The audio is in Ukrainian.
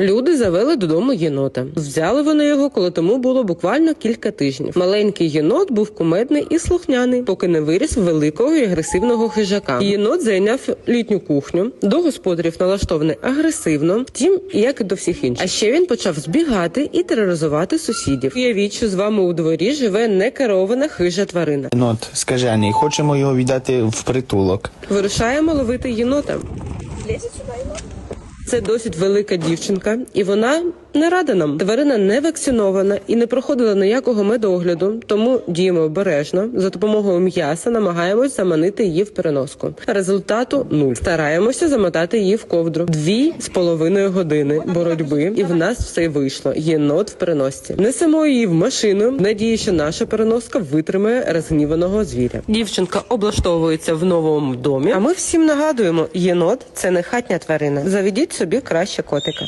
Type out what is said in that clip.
Люди завели додому єнота. Взяли вони його, коли тому було буквально кілька тижнів. Маленький єнот був кумедний і слухняний, поки не виріс великого і агресивного хижака. Єнот зайняв літню кухню. До господарів налаштований агресивно, втім, як і до всіх інших. А ще він почав збігати і тероризувати сусідів. Уявіть, що з вами у дворі живе некерована хижа тварина. Єнот скажений, хочемо його віддати в притулок. Вирушаємо ловити єнота. Це досить велика дівчинка, і вона не рада нам. Тварина не вакцинована і не проходила ніякого медогляду, тому діємо обережно. За допомогою м'яса намагаємось заманити її в переноску. Результату нуль. Стараємося замотати її в ковдру. Дві з половиною години боротьби, і в нас все вийшло. Єнот в переносці. Несемо її в машину. Надії, що наша переноска витримає розгніваного звіря. Дівчинка облаштовується в новому домі. А ми всім нагадуємо: єнот це не хатня тварина. Заведіть собі краще котика.